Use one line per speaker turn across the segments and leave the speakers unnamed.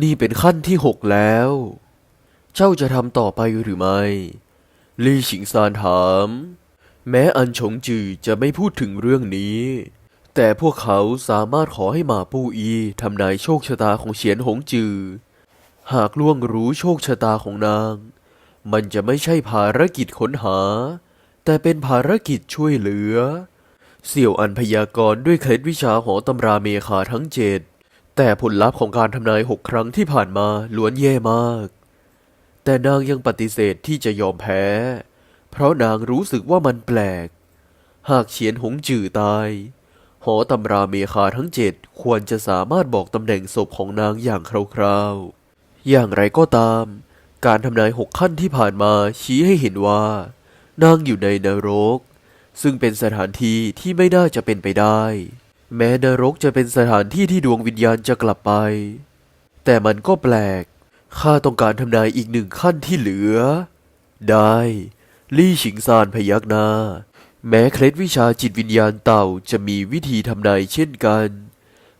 นี่เป็นขั้นที่หกแล้ว เจ้าจะทำต่อไปหรือไม่ ลี่ฉิงซานถาม แม้อันฉงจือจะไม่พูดถึงเรื่องนี้ แต่พวกเขาสามารถขอให้หมาปูอีทำนายโชคชะตาของเฉียนหงจือ หากล่วงรู้โชคชะตาของนาง มันจะไม่ใช่ภารกิจค้นหา แต่เป็นภารกิจช่วยเหลือ เสี่ยวอันพยากรณ์ด้วยเคล็ดวิชาหอตำราเมคาทั้งเจ็ด แต่ผลลัพธ์ของการทำนายหกครั้งที่ผ่านมาล้วนแย่มาก แต่นางยังปฏิเสธที่จะยอมแพ้ เพราะนางรู้สึกว่ามันแปลก หากเฉียนหงจื่อตาย หอตำราเมคาทั้งเจ็ดควรจะสามารถบอกตำแหน่งศพของนางอย่างคร่าวๆ อย่างไรก็ตาม การทำนายหกขั้นที่ผ่านมาชี้ให้เห็นว่า นางอยู่ในนรก ซึ่งเป็นสถานที่ที่ไม่น่าจะเป็นไปได้ แม้นรกจะเป็นสถานที่ที่ดวงวิญญาณจะกลับไป แต่มันก็แปลก ข้าต้องการทำนายอีกหนึ่งขั้นที่เหลือ ได้ ลี่ฉิงซานพยักหน้า แม้เคล็ดวิชาจิตวิญญาณเต่าจะมีวิธีทำนายเช่นกัน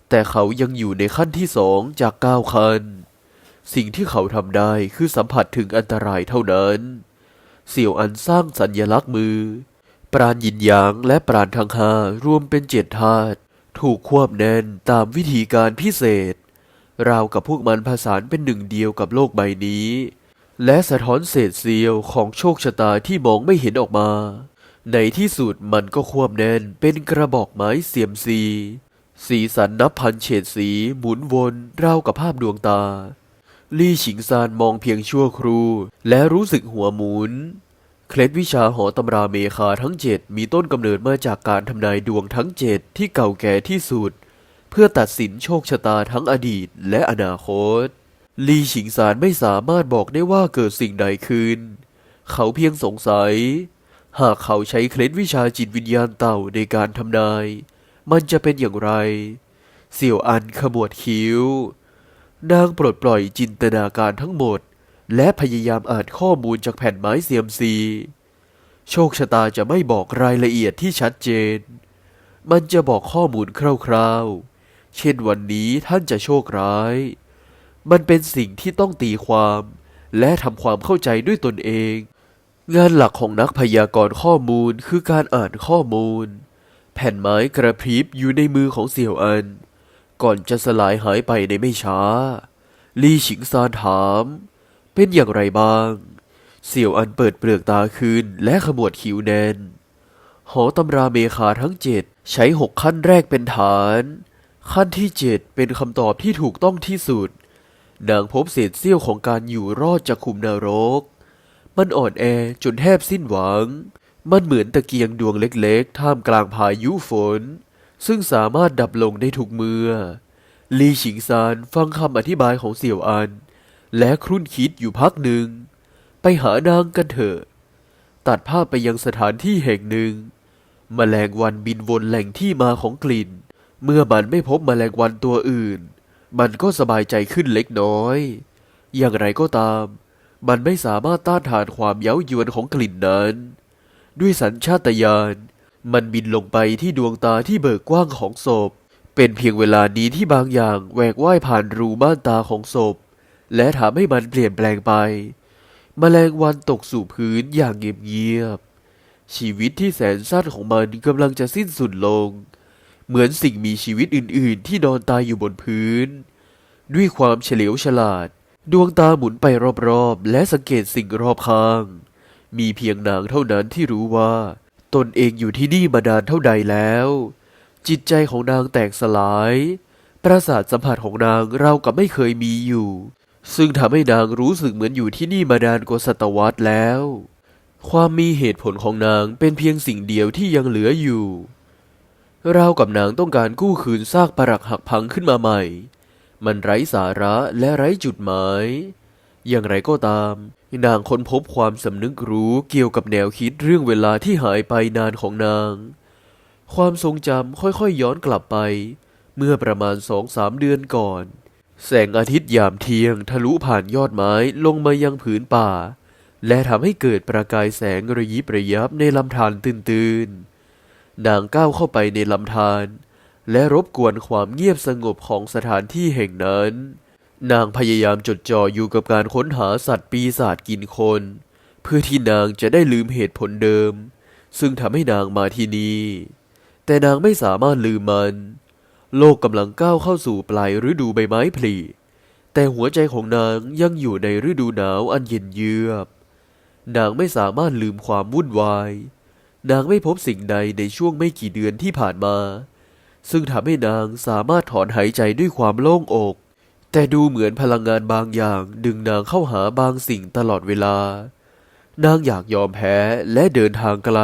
แต่เขายังอยู่ในขั้นที่สองจากเก้าขั้น สิ่งที่เขาทำได้คือสัมผัสถึงอันตรายเท่านั้น เสี่ยวอันสร้างสัญญลักษณ์มือ ปราณยินหยางและปราณทั้งหารวมเป็นเจ็ดธาตุ ถูกควบแน่นตามวิธีการพิเศษ ราวกับพวกมันผสานเป็นหนึ่งเดียวกับโลกใบนี้ และสะท้อนเศษเสี้ยวของโชคชะตาที่มองไม่เห็นออกมา ในที่สุดมันก็ควบแน่นเป็นกระบอกไม้เสียมซี สีสันนับพันเฉดสีหมุนวนราวกับภาพดวงตา ลี่ฉิงซานมองเพียงชั่วครูและรู้สึกหัวหมุน เคล็ดวิชาหอตำราเมคาทั้งเจ็ดมีต้นกำเนิดมาจากการทำนายดวงทั้งเจ็ดที่เก่าแก่ที่สุด เพื่อตัดสินโชคชะตาทั้งอดีตและอนาคต ลีฉิงซานไม่สามารถบอกได้ว่าเกิดสิ่งใดขึ้น เขาเพียงสงสัย หากเขาใช้เคล็ดวิชาจิตวิญญาณเต่าในการทำนาย มันจะเป็นอย่างไร เสี่ยวอันขมวดคิ้ว นางปลดปล่อยจินตนาการทั้งหมด และพยายามอ่านข้อมูลจากแผ่นไม้เซียมซี โชคชะตาจะไม่บอกรายละเอียดที่ชัดเจน มันจะบอกข้อมูลคร่าวๆ เช่นวันนี้ท่านจะโชคร้าย มันเป็นสิ่งที่ต้องตีความและทำความเข้าใจด้วยตนเอง งานหลักของนักพยากรณ์ข้อมูลคือการอ่านข้อมูล แผ่นไม้กระพริบอยู่ในมือของเสี่ยวอัน ก่อนจะสลายหายไปในไม่ช้า ลี่ฉิงซานถาม เป็นอย่างไรบ้าง เสี่ยวอันเปิดเปลือกตาคืนและขมวดคิ้วแน่น หอตำราเมคาทั้งเจ็ดใช้หกขั้นแรกเป็นฐาน ขั้นที่เจ็ดเป็นคำตอบที่ถูกต้องที่สุด นางพบเศษเสี้ยวของการอยู่รอดจากคุมนรก มันอ่อนแอจนแทบสิ้นหวัง มันเหมือนตะเกียงดวงเล็กๆ ท่ามกลางพายุฝน ซึ่งสามารถดับลงได้ทุกเมื่อลีฉิงซานฟังคำอธิบายของเสี่ยวอัน และครุ่นคิดอยู่พักหนึ่ง ไปหานางกันเถอะ ตัดภาพไปยังสถานที่แห่งหนึ่งแมลงวันบินวนแหล่งที่มาของกลิ่น เมื่อมันไม่พบแมลงวันตัวอื่น มันก็สบายใจขึ้นเล็กน้อย อย่างไรก็ตาม มันไม่สามารถต้านทานความเย้ายวนของกลิ่นนั้น ด้วยสัญชาตญาณ มันบินลงไปที่ดวงตาที่เบิกกว้างของศพ เป็นเพียงเวลานี้ที่บางอย่างแหวกว่ายผ่านรูม่านตาของศพ และทำให้มันเปลี่ยนแปลงไปแมลงวันตกสู่พื้นอย่างเงียบๆ ชีวิตที่แสนสั้นของมันกำลังจะสิ้นสุดลง เหมือนสิ่งมีชีวิตอื่นๆ ที่นอนตายอยู่บนพื้น ด้วยความเฉลียวฉลาด ดวงตาหมุนไปรอบๆ และสังเกตสิ่งรอบข้าง มีเพียงนางเท่านั้นที่รู้ว่า ตนเองอยู่ที่นี่มานานเท่าใดแล้ว จิตใจของนางแตกสลาย ประสาทสัมผัสของนางเรากับไม่เคยมีอยู่ ซึ่งทำให้นางรู้สึกเหมือนอยู่ที่นี่มานานกว่าศตวรรษแล้ว ความมีเหตุผลของนางเป็นเพียงสิ่งเดียวที่ยังเหลืออยู่ราวกับนางต้องการกู้คืนซากปรักหักพังขึ้นมาใหม่ มันไร้สาระและไร้จุดหมาย อย่างไรก็ตาม นางค้นพบความสำนึกรู้เกี่ยวกับแนวคิดเรื่องเวลาที่หายไปนานของนาง ความทรงจำค่อยๆย้อนกลับไป เมื่อประมาณสองสามเดือนก่อน แสงอาทิตย์ยามเที่ยงทะลุผ่านยอดไม้ลงมายังผืนป่า และทำให้เกิดประกายแสงระยิบระยับในลำธารตื่นๆนางก้าวเข้าไปในลำธารและรบกวนความเงียบสงบของสถานที่แห่งนั้น นางพยายามจดจ่ออยู่กับการค้นหาสัตว์ปีศาจกินคน เพื่อที่นางจะได้ลืมเหตุผลเดิม ซึ่งทำให้นางมาที่นี่แต่นางไม่สามารถลืมมัน โลกกำลังก้าวเข้าสู่ปลายฤดูใบไม้ผลิ แต่หัวใจของนางยังอยู่ในฤดูหนาวอันเย็นเยือก นางไม่สามารถลืมความวุ่นวาย นางไม่พบสิ่งใดในช่วงไม่กี่เดือนที่ผ่านมา ซึ่งทำให้นางสามารถถอนหายใจด้วยความโล่งอก แต่ดูเหมือนพลังงานบางอย่างดึงนางเข้าหาบางสิ่งตลอดเวลา นางอยากยอมแพ้และเดินทางไกล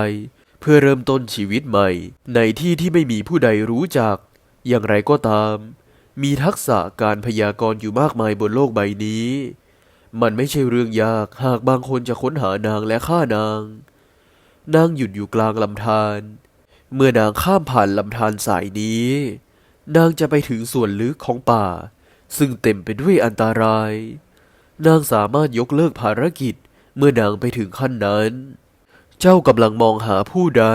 เพื่อเริ่มต้นชีวิตใหม่ ในที่ที่ไม่มีผู้ใดรู้จัก อย่างไรก็ตาม มีทักษะการพยากรณ์อยู่มากมายบนโลกใบนี้ มันไม่ใช่เรื่องยากหากบางคนจะค้นหานางและฆ่านาง นางหยุดอยู่กลางลำธารเมื่อนางข้ามผ่านลำธารสายนี้ นางจะไปถึงส่วนลึกของป่า ซึ่งเต็มไปด้วยอันตราย นางสามารถยกเลิกภารกิจเมื่อนางไปถึงขั้นนั้น เจ้ากำลังมองหาผู้ใด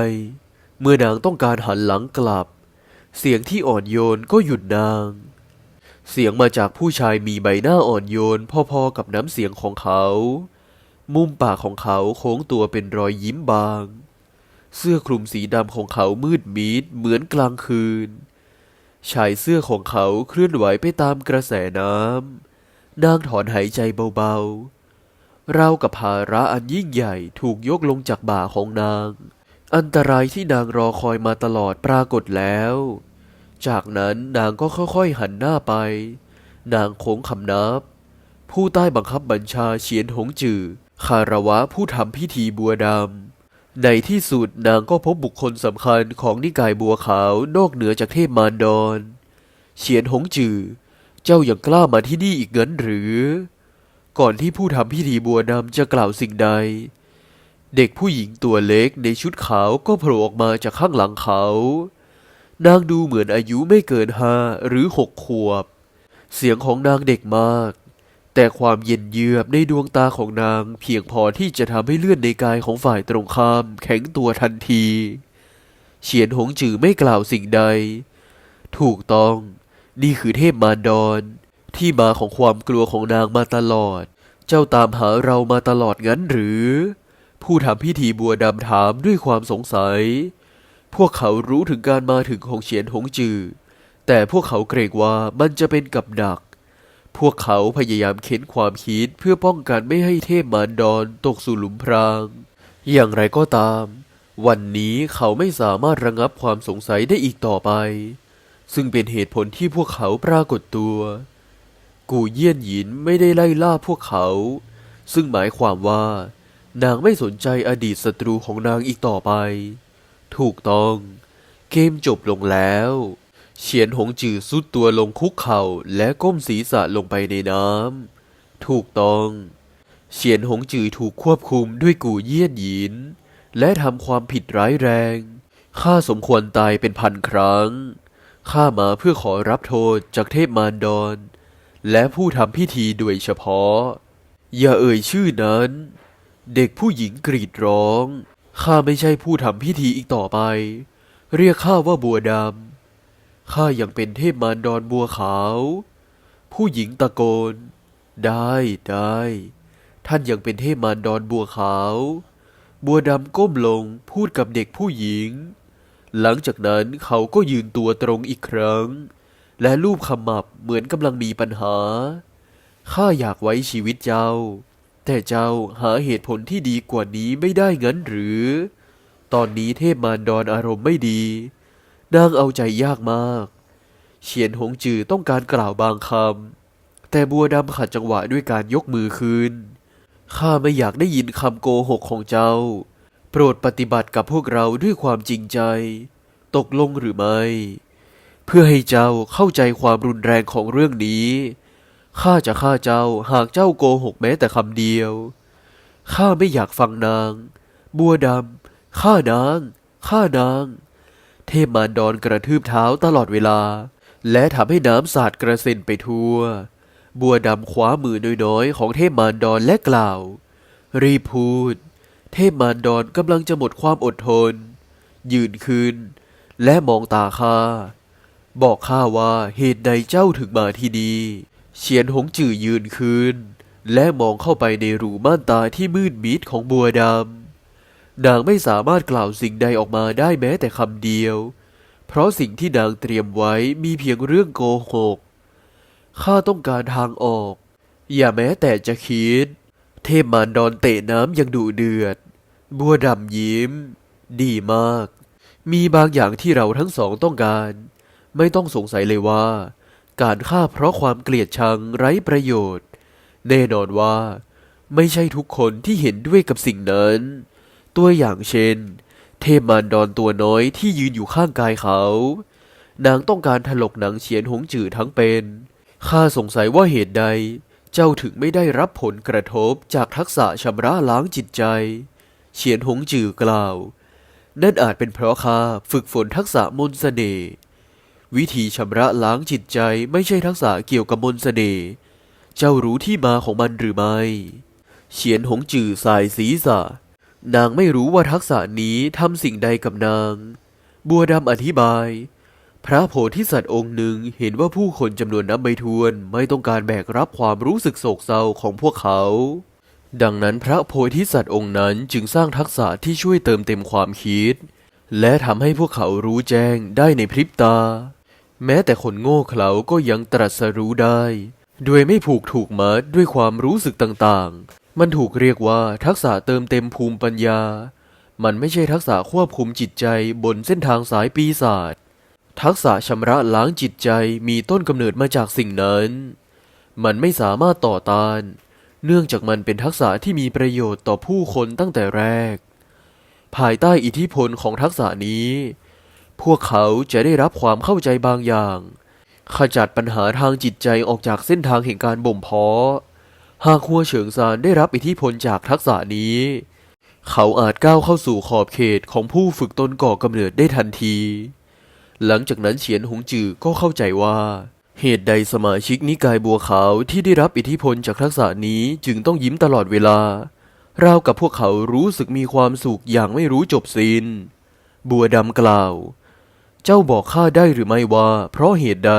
เมื่อนางต้องการหันหลังกลับ เสียงที่อ่อนโยนก็หยุดนาง เสียงมาจากผู้ชายมีใบหน้าอ่อนโยนพอๆกับน้ำเสียงของเขา มุมปากของเขาโค้งตัวเป็นรอยยิ้มบาง เสื้อคลุมสีดำของเขามืดมิดเหมือนกลางคืน ชายเสื้อของเขาเคลื่อนไหวไปตามกระแสน้ำ นางถอนหายใจเบาๆเรากับภาระอันยิ่งใหญ่ถูกยกลงจากบ่าของนาง อันตรายที่นางรอคอยมาตลอดปรากฏแล้ว จากนั้นนางก็ค่อยๆหันหน้าไป นางโค้งคำนับ ผู้ใต้บังคับบัญชาเฉียนหงจือคารวะผู้ทำพิธีบัวดำในที่สุดนางก็พบบุคคลสำคัญของนิกายบัวขาวนอกเหนือจากเทพมารดอนเฉียนหงจือ เจ้ายังกล้ามาที่นี่อีกเงินหรือ ก่อนที่ผู้ทำพิธีบัวดำจะกล่าวสิ่งใด เด็กผู้หญิงตัวเล็กในชุดขาวก็โผล่ออกมาจากข้างหลังเขา นางดูเหมือนอายุไม่เกินห้าหรือหกขวบ เสียงของนางเด็กมาก แต่ความเย็นเยือกในดวงตาของนางเพียงพอที่จะทำให้เลือดในกายของฝ่ายตรงข้ามแข็งตัวทันที เฉียนหงจือไม่กล่าวสิ่งใด ถูกต้องนี่คือเทพมารดอน ที่มาของความกลัวของนางมาตลอด เจ้าตามหาเรามาตลอดงั้นหรือ ผู้ทำพิธีบัวดำถามด้วยความสงสัย พวกเขารู้ถึงการมาถึงของเฉียนหงจือ แต่พวกเขาเกรงว่ามันจะเป็นกับดัก พวกเขาพยายามเค้นความคิดเพื่อป้องกันไม่ให้เทพมารดอนตกสู่หลุมพราง อย่างไรก็ตาม วันนี้เขาไม่สามารถระงับความสงสัยได้อีกต่อไป ซึ่งเป็นเหตุผลที่พวกเขาปรากฏตัว กูเยี่ยนหยินไม่ได้ไล่ล่าพวกเขา ซึ่งหมายความว่า นางไม่สนใจอดีตศัตรูของนางอีกต่อไป ถูกต้อง เกมจบลงแล้ว เฉียนหงจือสุดตัวลงคุกเข่าและก้มศีรษะลงไปในน้ำ ถูกต้อง เฉียนหงจือถูกควบคุมด้วยกูเยี่ยนหยิน และทำความผิดร้ายแรง ข้าสมควรตายเป็นพันครั้ง ข้ามาเพื่อขอรับโทษจากเทพมารดอน และผู้ทำพิธีโดยเฉพาะ อย่าเอ่ยชื่อนั้น เด็กผู้หญิงกรีดร้อง ข้าไม่ใช่ผู้ทำพิธีอีกต่อไป เรียกข้าว่าบัวดำ ข้ายังเป็นเทพมารดอนบัวขาว ผู้หญิงตะโกน ได้ได้ ท่านยังเป็นเทพมารดอนบัวขาว บัวดำก้มลงพูดกับเด็กผู้หญิง หลังจากนั้นเขาก็ยืนตัวตรงอีกครั้ง และลูบขมับเหมือนกำลังมีปัญหา ข้าอยากไว้ชีวิตเจ้า แต่เจ้าหาเหตุผลที่ดีกว่านี้ไม่ได้งั้นหรือ ตอนนี้เทพมารดอนอารมณ์ไม่ดี นางเอาใจยากมาก เฉียนหงจือต้องการกล่าวบางคำ แต่บัวดำขัดจังหวะด้วยการยกมือคืน ข้าไม่อยากได้ยินคำโกหกของเจ้า โปรดปฏิบัติกับพวกเราด้วยความจริงใจ ตกลงหรือไม่ เพื่อให้เจ้าเข้าใจความรุนแรงของเรื่องนี้ ข้าจะฆ่าเจ้าหากเจ้าโกหกแม้แต่คำเดียว ข้าไม่อยากฟังนาง บัวดำฆ่านางฆ่านาง เทพมารดอนกระทืบเท้าตลอดเวลา และทำให้น้ำสาดกระเซ็นไปทั่ว บัวดำคว้ามือน้อยๆของเทพมารดอนและกล่าว รีพูด เทพมารดอนกำลังจะหมดความอดทน ยืนขึ้น และมองตาข้าบอกข้าว่าเหตุใดเจ้าถึงมาที่นี่ เฉียนหงจื่อยืนคืน และมองเข้าไปในรูม่านตาที่มืดมิดของบัวดำ นางไม่สามารถกล่าวสิ่งใดออกมาได้แม้แต่คำเดียว เพราะสิ่งที่นางเตรียมไว้มีเพียงเรื่องโกหก ข้าต้องการทางออก อย่าแม้แต่จะคิด เทพมารดอนเตะน้ำยังดุเดือด บัวดำยิ้ม ดีมาก มีบางอย่างที่เราทั้งสองต้องการ ไม่ต้องสงสัยเลยว่า การฆ่าเพราะความเกลียดชังไร้ประโยชน์ แน่นอนว่า ไม่ใช่ทุกคนที่เห็นด้วยกับสิ่งนั้น ตัวอย่างเช่น เทพมารดอนตัวน้อยที่ยืนอยู่ข้างกายเขา นางต้องการถลกหนังเฉียนหงจือทั้งเป็นข้าสงสัยว่าเหตุใด เจ้าถึงไม่ได้รับผลกระทบจากทักษะชำระล้างจิตใจ เฉียนหงจือกล่าว นั่นอาจเป็นเพราะข้าฝึกฝนทักษะมนต์เสน่ห์ วิธีชำระล้างจิตใจไม่ใช่ทักษะเกี่ยวกับมนต์เสน่ห์ เจ้ารู้ที่มาของมันหรือไม่ เฉียนหงจื่อสายศีรษะ นางไม่รู้ว่าทักษะนี้ทำสิ่งใดกับนาง บัวดำอธิบาย พระโพธิสัตว์องค์หนึ่งเห็นว่าผู้คนจำนวนนับไม่ถ้วนไม่ต้องการแบกรับความรู้สึกโศกเศร้าของพวกเขา ดังนั้นพระโพธิสัตว์องค์นั้นจึงสร้างทักษะที่ช่วยเติมเต็มความคิด และทำให้พวกเขารู้แจ้งได้ในพริบตา แม้แต่คนโง่เขลาก็ยังตรัสรู้ได้โดยไม่ผูกถูกมัดด้วยความรู้สึกต่างๆ มันถูกเรียกว่าทักษะเติมเต็มภูมิปัญญา มันไม่ใช่ทักษะควบคุมจิตใจบนเส้นทางสายปีศาจ ทักษะชำระล้างจิตใจมีต้นกำเนิดมาจากสิ่งนั้น มันไม่สามารถต่อต้าน เนื่องจากมันเป็นทักษะที่มีประโยชน์ต่อผู้คนตั้งแต่แรก ภายใต้อิทธิพลของทักษะนี้ พวกเขาจะได้รับความเข้าใจบางอย่าง ขจัดปัญหาทางจิตใจออกจากเส้นทางแห่งการบ่มเพาะ หากหัวเฉิงซานได้รับอิทธิพลจากทักษะนี้ เขาอาจก้าวเข้าสู่ขอบเขตของผู้ฝึกตนก่อกำเนิดได้ทันที หลังจากนั้นเฉียนหงจือก็เข้าใจว่า เหตุใดสมาชิกนิกายบัวขาวที่ได้รับอิทธิพลจากทักษะนี้จึงต้องยิ้มตลอดเวลาราวกับพวกเขารู้สึกมีความสุขอย่างไม่รู้จบสิน้น บัวดำกล่าว เจ้าบอกข้าได้หรือไม่ว่า เพราะเหตุใด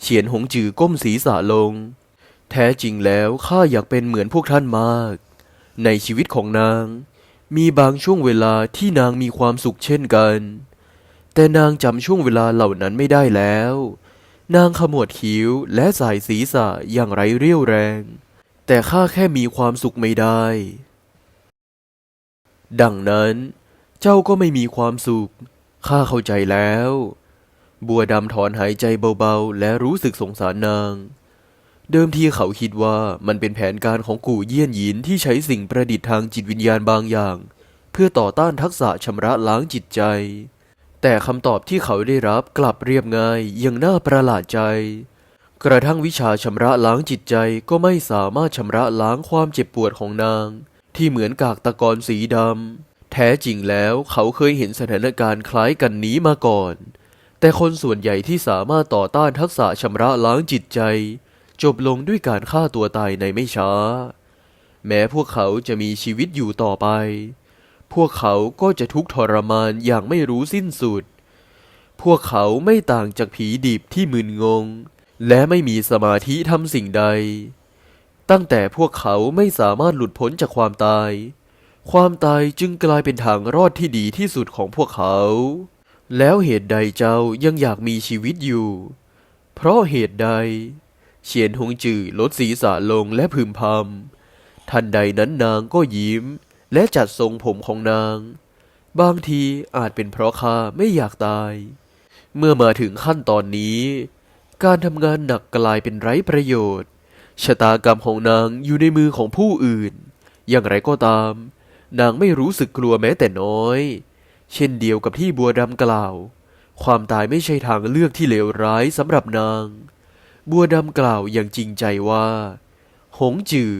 เฉียนหงจือก้มศีรษะลง แท้จริงแล้วข้าอยากเป็นเหมือนพวกท่านมาก ในชีวิตของนาง มีบางช่วงเวลาที่นางมีความสุขเช่นกัน แต่นางจำช่วงเวลาเหล่านั้นไม่ได้แล้ว นางขมวดคิ้วและสายศีรษะอย่างไรเรี่ยวแรง แต่ข้าแค่มีความสุขไม่ได้ ดังนั้น เจ้าก็ไม่มีความสุข ข้าเข้าใจแล้ว บัวดำถอนหายใจเบาๆ และรู้สึกสงสารนาง เดิมทีเขาคิดว่ามันเป็นแผนการของกู่เยี่ยนหยินที่ใช้สิ่งประดิษฐ์ทางจิตวิญญาณบางอย่าง เพื่อต่อต้านทักษะชำระล้างจิตใจ แต่คำตอบที่เขาได้รับกลับเรียบง่ายย่างน่าประหลาดใจ กระทั่งวิชาชำระล้างจิตใจก็ไม่สามารถชำระล้างความเจ็บปวดของนาง ที่เหมือนกากตะกอนสีดำ แท้จริงแล้วเขาเคยเห็นสถานการณ์คล้ายกันนี้มาก่อน แต่คนส่วนใหญ่ที่สามารถต่อต้านทักษะชำระล้างจิตใจ จบลงด้วยการฆ่าตัวตายในไม่ช้า แม้พวกเขาจะมีชีวิตอยู่ต่อไป พวกเขาก็จะทุกข์ทรมานอย่างไม่รู้สิ้นสุด พวกเขาไม่ต่างจากผีดิบที่มึนงง และไม่มีสมาธิทำสิ่งใด ตั้งแต่พวกเขาไม่สามารถหลุดพ้นจากความตาย ความตายจึงกลายเป็นทางรอดที่ดีที่สุดของพวกเขา แล้วเหตุใดเจ้ายังอยากมีชีวิตอยู่ เพราะเหตุใด เฉียนหงจือลดศีรษะลงและพึมพำทันใดนั้นนางก็ยิ้ม และจัดทรงผมของนาง บางทีอาจเป็นเพราะข้าไม่อยากตาย เมื่อมาถึงขั้นตอนนี้ การทำงานหนักกลายเป็นไร้ประโยชน์ ชะตากรรมของนางอยู่ในมือของผู้อื่น อย่างไรก็ตาม นางไม่รู้สึกกลัวแม้แต่น้อย เช่นเดียวกับที่บัวดำกล่าว ความตายไม่ใช่ทางเลือกที่เลวร้ายสำหรับนาง บัวดำกล่าวอย่างจริงใจว่า หงจือ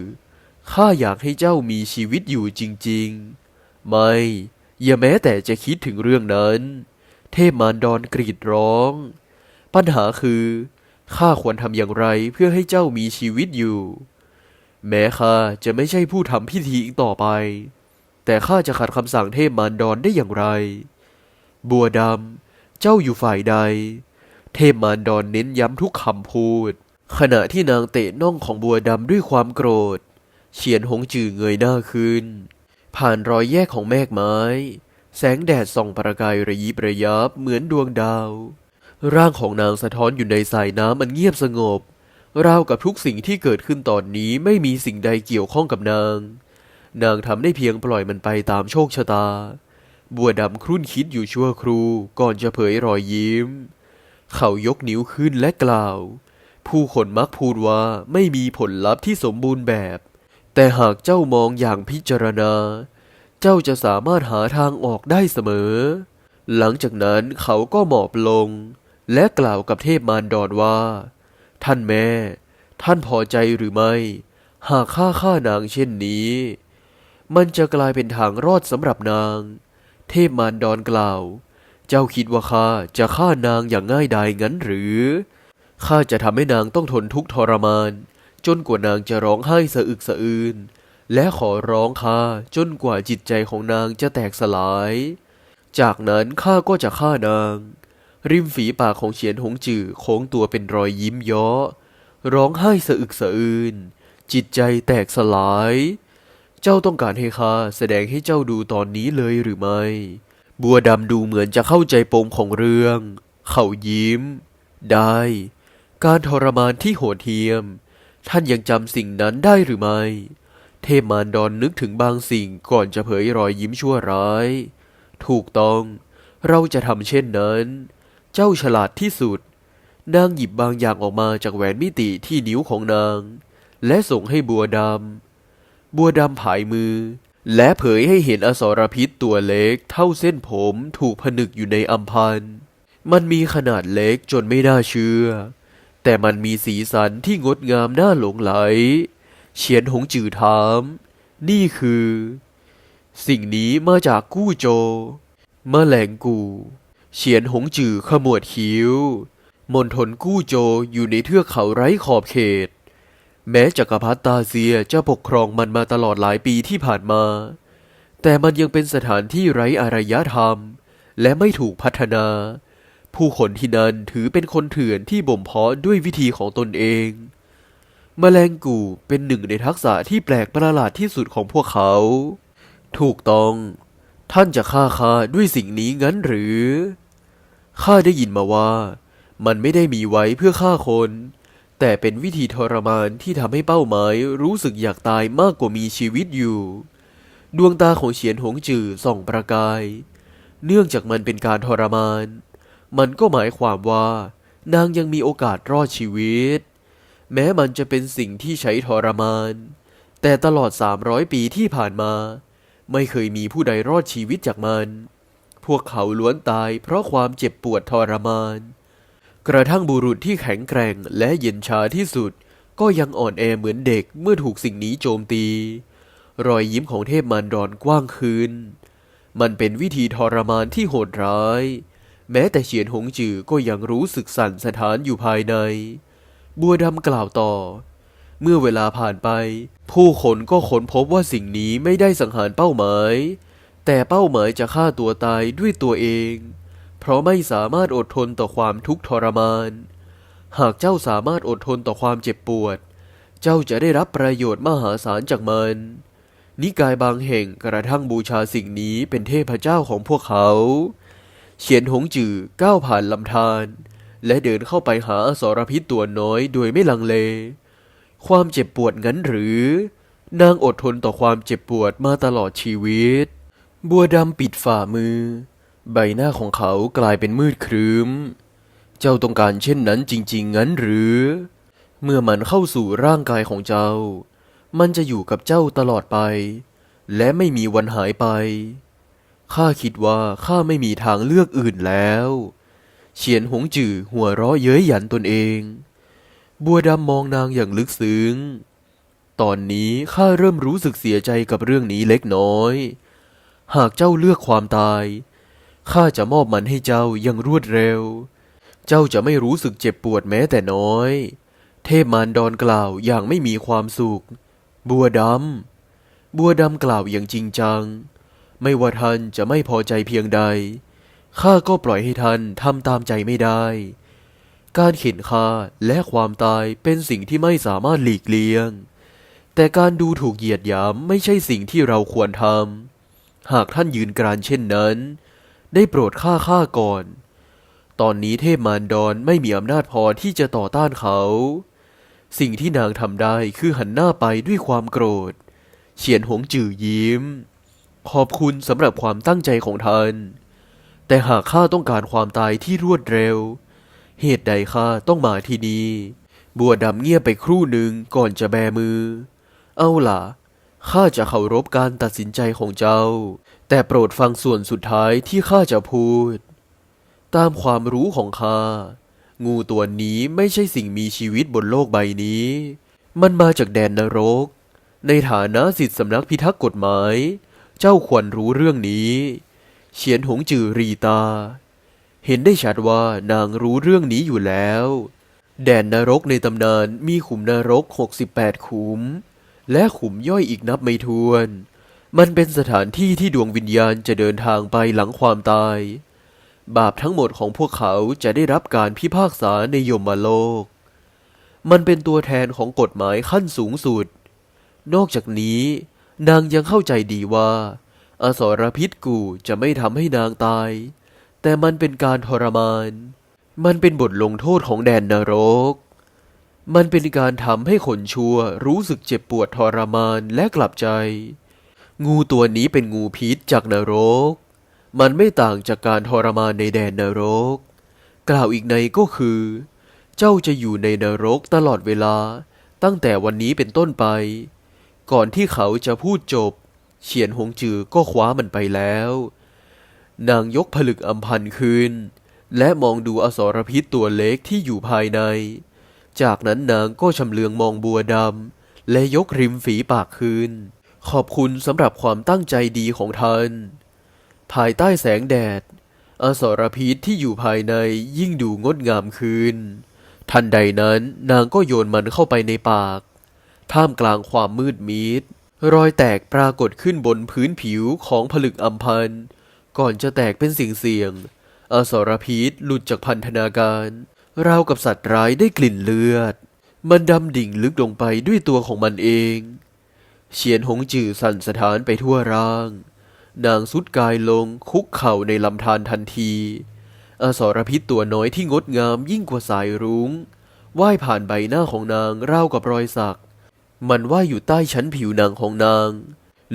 ข้าอยากให้เจ้ามีชีวิตอยู่จริง ๆ ไม่ อย่าแม้แต่จะคิดถึงเรื่องนั้น เทพมารดอนกรีดร้อง ปัญหาคือข้าควรทำอย่างไรเพื่อให้เจ้ามีชีวิตอยู่ แม้ข้าจะไม่ใช่ผู้ทำพิธีอีกต่อไป แต่ข้าจะขัดคำสั่งเทพมารดอนได้อย่างไร บัวดำ เจ้าอยู่ฝ่ายใด เทพมารดอนเน้นย้ำทุกคำพูด ขณะที่นางเตะน่องของบัวดำด้วยความโกรธ เฉียนหงจือเงยหน้าขึ้น ผ่านรอยแยกของแมกไม้ แสงแดดส่องประกายระยิบระยับเหมือนดวงดาว ร่างของนางสะท้อนอยู่ในสายน้ำอันเงียบสงบราวกับทุกสิ่งที่เกิดขึ้นตอนนี้ไม่มีสิ่งใดเกี่ยวข้องกับนาง นางทำได้เพียงปล่อยมันไปตามโชคชะตา บัวดำครุ่นคิดอยู่ชั่วครูก่อนจะเผยรอยยิ้ม เขายกนิ้วขึ้นและกล่าว ผู้คนมักพูดว่าไม่มีผลลัพธ์ที่สมบูรณ์แบบ แต่หากเจ้ามองอย่างพิจารณา เจ้าจะสามารถหาทางออกได้เสมอ หลังจากนั้นเขาก็หมอบลง และกล่าวกับเทพมารดอนว่า ท่านแม่ ท่านพอใจหรือไม่ หากข้าฆ่านางเช่นนี้ มันจะกลายเป็นทางรอดสำหรับนาง เทพมารดอนกล่าว เจ้าคิดว่าข้าจะฆ่านางอย่างง่ายดายงั้นหรือข้าจะทำให้นางต้องทนทุกข์ทรมาน จนกว่านางจะร้องไห้สะอึกสะอื้นและขอร้องข้าจนกว่าจิตใจของนางจะแตกสลาย จากนั้นข้าก็จะฆ่านาง ริมฝีปากของเฉียนหงจือโค้งตัวเป็นรอยยิ้มย้อ ร้องไห้สะอึกสะอื้นจิตใจแตกสลาย เจ้าต้องการให้ข้าแสดงให้เจ้าดูตอนนี้เลยหรือไม่ บัวดำดูเหมือนจะเข้าใจปมของเรื่อง เขายิ้ม ได้ การทรมานที่โหดเหี้ยม ท่านยังจำสิ่งนั้นได้หรือไม่ เทพมารดอนนึกถึงบางสิ่งก่อนจะเผยรอยยิ้มชั่วร้าย ถูกต้อง เราจะทำเช่นนั้น เจ้าฉลาดที่สุด นางหยิบบางอย่างออกมาจากแหวนมิติที่นิ้วของนาง และส่งให้บัวดำ บัวดำผายมือ และเผยให้เห็นอสรพิษตัวเล็กเท่าเส้นผมถูกผนึกอยู่ในอัมพัน มันมีขนาดเล็กจนไม่น่าเชื่อ แต่มันมีสีสันที่งดงามน่าหลงไหล เฉียนหงจือถาม นี่คือ สิ่งนี้มาจากกู้โจมแมลงกู เฉียนหงจือขมวดคิ้ว มณฑลกู้โจอยู่ในเทือกเขาไร้ขอบเขต แม้จักรพรรดิตาเซียจะปกครองมันมาตลอดหลายปีที่ผ่านมา แต่มันยังเป็นสถานที่ไร้อารยธรรม และไม่ถูกพัฒนา ผู้คนที่นั่นถือเป็นคนเถื่อนที่บ่มเพาะด้วยวิธีของตนเองแมลงกูเป็นหนึ่งในทักษะที่แปลกประหลาดที่สุดของพวกเขา ถูกต้อง ท่านจะฆ่าข้าด้วยสิ่งนี้งั้นหรือข้าได้ยินมาว่า มันไม่ได้มีไว้เพื่อฆ่าคน แต่เป็นวิธีทรมานที่ทำให้เป้าหมายรู้สึกอยากตายมากกว่ามีชีวิตอยู่ ดวงตาของเฉียนหงจือส่องประกาย เนื่องจากมันเป็นการทรมาน มันก็หมายความว่า นางยังมีโอกาสรอดชีวิต แม้มันจะเป็นสิ่งที่ใช้ทรมาน แต่ตลอด 300 ปีที่ผ่านมา ไม่เคยมีผู้ใดรอดชีวิตจากมัน พวกเขาล้วนตายเพราะความเจ็บปวดทรมาน กระทั่งบุรุษที่แข็งแกร่งและเย็นชาที่สุด ก็ยังอ่อนแอเหมือนเด็กเมื่อถูกสิ่งนี้โจมตี รอยยิ้มของเทพมารดอนกว้างขึ้นมันเป็นวิธีทรมานที่โหดร้าย แม้แต่เฉียนหงจือก็ยังรู้สึกสั่นสะท้านอยู่ภายใน บัวดำกล่าวต่อ เมื่อเวลาผ่านไป ผู้คนก็ค้นพบว่าสิ่งนี้ไม่ได้สังหารเป้าหมาย แต่เป้าหมายจะฆ่าตัวตายด้วยตัวเอง เพราะไม่สามารถอดทนต่อความทุกข์ทรมาน หากเจ้าสามารถอดทนต่อความเจ็บปวด เจ้าจะได้รับประโยชน์มหาศาลจากมัน นิกายบางแห่งกระทั่งบูชาสิ่งนี้เป็นเทพเจ้าของพวกเขา เฉียนหงจือก้าวผ่านลำธารและเดินเข้าไปหาอสรพิษตัวน้อยโดยไม่ลังเล ความเจ็บปวดงั้นหรือ นางอดทนต่อความเจ็บปวดมาตลอดชีวิต บัวดำปิดฝ่ามือ ใบหน้าของเขากลายเป็นมืดครึ้ม เจ้าต้องการเช่นนั้นจริง ๆ งั้นหรือ เมื่อมันเข้าสู่ร่างกายของเจ้า มันจะอยู่กับเจ้าตลอดไป และไม่มีวันหายไป ข้าคิดว่าข้าไม่มีทางเลือกอื่นแล้ว เฉียนหงจือหัวเราะเย้ยหยันตนเอง บัวดำมองนางอย่างลึกซึ้ง ตอนนี้ข้าเริ่มรู้สึกเสียใจกับเรื่องนี้เล็กน้อย หากเจ้าเลือกความตาย ข้าจะมอบมันให้เจ้าอย่างรวดเร็ว เจ้าจะไม่รู้สึกเจ็บปวดแม้แต่น้อย เทพมารดอนกล่าวอย่างไม่มีความสุข บัวดำ บัวดำกล่าวอย่างจริงจัง ไม่ว่าท่านจะไม่พอใจเพียงใด ข้าก็ปล่อยให้ท่านทำตามใจไม่ได้ การเข็นฆ่าและความตายเป็นสิ่งที่ไม่สามารถหลีกเลี่ยง แต่การดูถูกเหยียดหยามไม่ใช่สิ่งที่เราควรทำ หากท่านยืนกรานเช่นนั้น ได้โปรดฆ่าข้าก่อน ตอนนี้เทพมารดอนไม่มีอำนาจพอที่จะต่อต้านเขา สิ่งที่นางทำได้คือหันหน้าไปด้วยความโกรธ เฉียนหงจื่อยิ้ม ขอบคุณสำหรับความตั้งใจของท่าน แต่หากข้าต้องการความตายที่รวดเร็ว เหตุใดข้าต้องมาที่นี่ บัวดำเงียบไปครู่หนึ่งก่อนจะแบมือ เอาล่ะ ข้าจะเคารพการตัดสินใจของเจ้า แต่โปรดฟังส่วนสุดท้ายที่ข้าจะพูด ตามความรู้ของข้า งูตัวนี้ไม่ใช่สิ่งมีชีวิตบนโลกใบนี้ มันมาจากแดนนรก ในฐานะสิทธิสำนักพิทักษ์กฎหมาย เจ้าควรรู้เรื่องนี้ เฉียนหงจือรีตา เห็นได้ชัดว่านางรู้เรื่องนี้อยู่แล้ว แดนนรกในตำนานมีขุมนรก 68 ขุม และขุมย่อยอีกนับไม่ถ้วน มันเป็นสถานที่ที่ดวงวิญญาณจะเดินทางไปหลังความตาย บาปทั้งหมดของพวกเขาจะได้รับการพิพากษาในยมโลก มันเป็นตัวแทนของกฎหมายขั้นสูงสุด นอกจากนี้ นางยังเข้าใจดีว่า อสรพิษกูจะไม่ทำให้นางตาย แต่มันเป็นการทรมาน มันเป็นบทลงโทษของแดนนรก มันเป็นการทำให้คนชั่วรู้สึกเจ็บปวดทรมานและกลับใจ งูตัวนี้เป็นงูพิษจากนรก มันไม่ต่างจากการทรมานในแดนนรก กล่าวอีกในก็คือ เจ้าจะอยู่ในนรกตลอดเวลา ตั้งแต่วันนี้เป็นต้นไป ก่อนที่เขาจะพูดจบ เฉียนหงจือก็คว้ามันไปแล้ว นางยกผลึกอัมพันคืนและมองดูอสรพิษตัวเล็กที่อยู่ภายใน จากนั้นนางก็ชำเลืองมองบัวดำและยกริมฝีปากคืน ขอบคุณสำหรับความตั้งใจดีของท่าน ภายใต้แสงแดด อสรพิษที่อยู่ภายในยิ่งดูงดงามขึ้นทันใดนั้นนางก็โยนมันเข้าไปในปาก ท่ามกลางความมืดมิด รอยแตกปรากฏขึ้นบนพื้นผิวของผลึกอัมพัน ก่อนจะแตกเป็นสิ่งเสี่ยง อสรพิษหลุดจากพันธนาการ ราวกับสัตว์ร้ายได้กลิ่นเลือด มันดำดิ่งลึกลงไปด้วยตัวของมันเอง เฉียนหงจือสั่นสะท้านไปทั่วร่าง นางสุดกายลงคุกเข่าในลำธารทันที อสรพิษตัวน้อยที่งดงามยิ่งกว่าสายรุง้งว่ายผ่านใบหน้าของนางราวกับรอยสัก มันว่ายอยู่ใต้ชั้นผิวหนังของนาง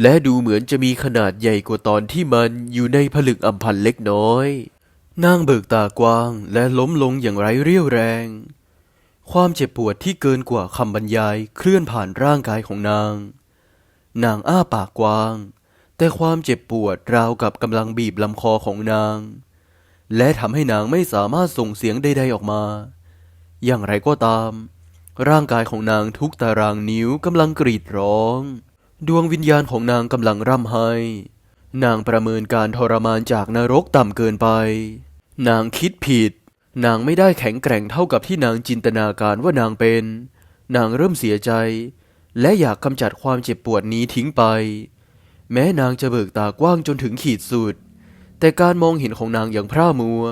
และดูเหมือนจะมีขนาดใหญ่กว่าตอนที่มันอยู่ในผลึกอัมพันเล็กน้อย นางเบิกตากว้างและล้มลงอย่างไร้เรี่ยวแรง ความเจ็บปวดที่เกินกว่าคำบรรยายเคลื่อนผ่านร่างกายของนาง นางอ้าปากกว้าง แต่ความเจ็บปวดราวกับกำลังบีบลำคอของนาง และทำให้นางไม่สามารถส่งเสียงใดๆออกมา อย่างไรก็ตาม ร่างกายของนางทุกตารางนิ้วกำลังกรีดร้อง ดวงวิญญาณของนางกำลังร่ำไห้ นางประเมินการทรมานจากนรกต่ำเกินไป นางคิดผิด นางไม่ได้แข็งแกร่งเท่ากับที่นางจินตนาการว่านางเป็น นางเริ่มเสียใจ และอยากกำจัดความเจ็บปวดนี้ทิ้งไป แม้นางจะเบิกตากว้างจนถึงขีดสุด แต่การมองเห็นของนางอย่างพร่ามัว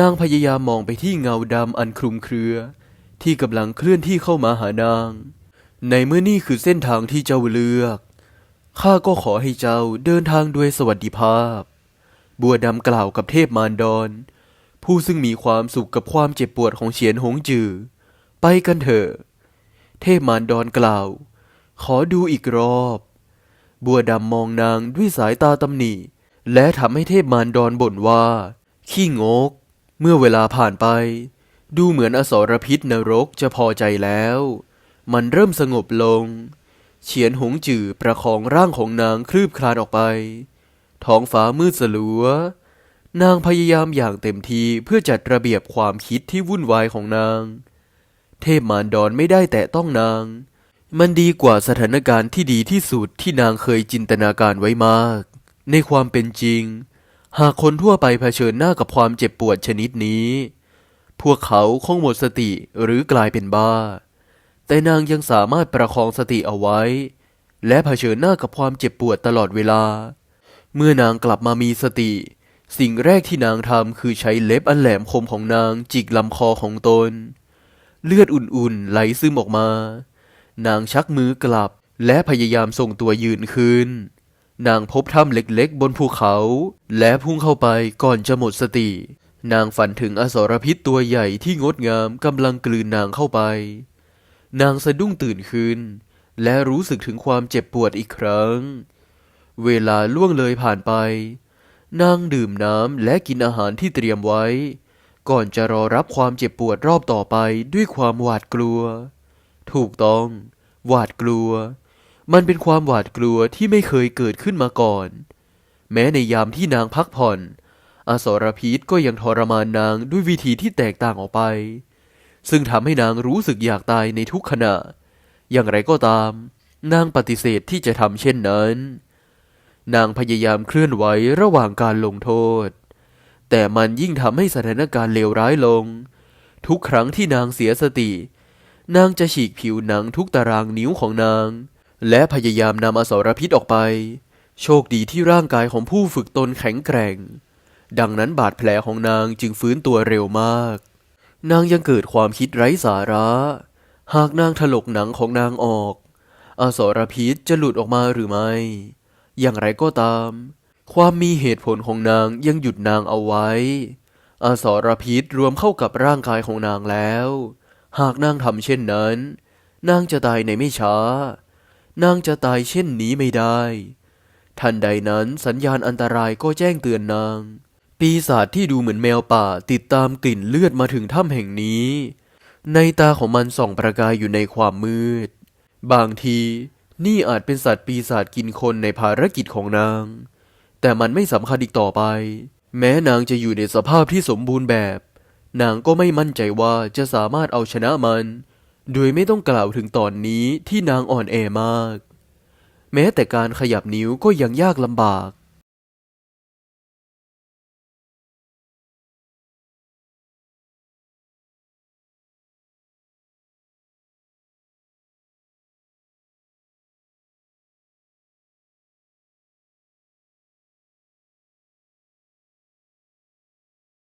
นางพยายามมองไปที่เงาดำอันคลุมเครือ ที่กำลังเคลื่อนที่เข้ามาหานาง ในเมื่อนี่คือเส้นทางที่เจ้าเลือก ข้าก็ขอให้เจ้าเดินทางด้วยสวัสดิภาพ บัวดำกล่าวกับเทพมารดอน ผู้ซึ่งมีความสุขกับความเจ็บปวดของเฉียนหงจือ ไปกันเถอะ เทพมารดอนกล่าว ขอดูอีกรอบ บัวดำมองนางด้วยสายตาตำหนิ และทำให้เทพมารดอนบ่นว่า ขี้งก เมื่อเวลาผ่านไป ดูเหมือนอสรพิษนรกจะพอใจแล้ว มันเริ่มสงบลง เฉียนหงจือประคองร่างของนางคลืบคลานออกไป ท้องฟ้ามืดสลัวนางพยายามอย่างเต็มที่เพื่อจัดระเบียบความคิดที่วุ่นวายของนาง เทพมารดอนไม่ได้แตะต้องนาง มันดีกว่าสถานการณ์ที่ดีที่สุดที่นางเคยจินตนาการไว้มาก ในความเป็นจริง หากคนทั่วไปเผชิญหน้ากับความเจ็บปวดชนิดนี้ พวกเขาคงหมดสติหรือกลายเป็นบ้า แต่นางยังสามารถประคองสติเอาไว้ และเผชิญหน้ากับความเจ็บปวดตลอดเวลา เมื่อนางกลับมามีสติ สิ่งแรกที่นางทำคือใช้เล็บอันแหลมคมของนางจิกลำคอของตน เลือดอุ่นๆไหลซึมออกมา นางชักมือกลับและพยายามส่งตัวยืนขึ้นนางพบถ้ำเล็กๆ บนภูเขา และพุ่งเข้าไปก่อนจะหมดสติ นางฝันถึงอสรพิษตัวใหญ่ที่งดงามกำลังกลืนนางเข้าไป นางสะดุ้งตื่นขึ้น และรู้สึกถึงความเจ็บปวดอีกครั้ง เวลาล่วงเลยผ่านไป นางดื่มน้ำและกินอาหารที่เตรียมไว้ ก่อนจะรอรับความเจ็บปวดรอบต่อไปด้วยความหวาดกลัว ถูกต้อง หวาดกลัว มันเป็นความหวาดกลัวที่ไม่เคยเกิดขึ้นมาก่อน แม้ในยามที่นางพักผ่อน อสรพิษก็ยังทรมานนางด้วยวิธีที่แตกต่างออกไป ซึ่งทำให้นางรู้สึกอยากตายในทุกขณะ อย่างไรก็ตาม นางปฏิเสธที่จะทำเช่นนั้น นางพยายามเคลื่อนไหวระหว่างการลงโทษ แต่มันยิ่งทำให้สถานการณ์เลวร้ายลง ทุกครั้งที่นางเสียสติ นางจะฉีกผิวหนังทุกตารางนิ้วของนาง และพยายามนำอสรพิษออกไป โชคดีที่ร่างกายของผู้ฝึกตนแข็งแกร่ง ดังนั้นบาดแผลของนางจึงฟื้นตัวเร็วมาก นางยังเกิดความคิดไร้สาระ หากนางถลกหนังของนางออก อสรพิษจะหลุดออกมาหรือไม่ อย่างไรก็ตาม ความมีเหตุผลของนางยังหยุดนางเอาไว้ อสรพิษรวมเข้ากับร่างกายของนางแล้ว หากนางทำเช่นนั้น นางจะตายในไม่ช้า นางจะตายเช่นนี้ไม่ได้ ทันใดนั้นสัญญาณอันตรายก็แจ้งเตือนนาง ปีศาจที่ดูเหมือนแมวป่าติดตามกลิ่นเลือดมาถึงถ้ำแห่งนี้ ในตาของมันส่องประกายอยู่ในความมืด บางทีนี่อาจเป็นสัตว์ปีศาจกินคนในภารกิจของนาง แต่มันไม่สำคัญอีกต่อไป แม้นางจะอยู่ในสภาพที่สมบูรณ์แบบ นางก็ไม่มั่นใจว่าจะสามารถเอาชนะมัน โดยไม่ต้องกล่าวถึงตอนนี้ที่นางอ่อนแอมาก แม้แต่การขยับนิ้วก็ยังยากลำบาก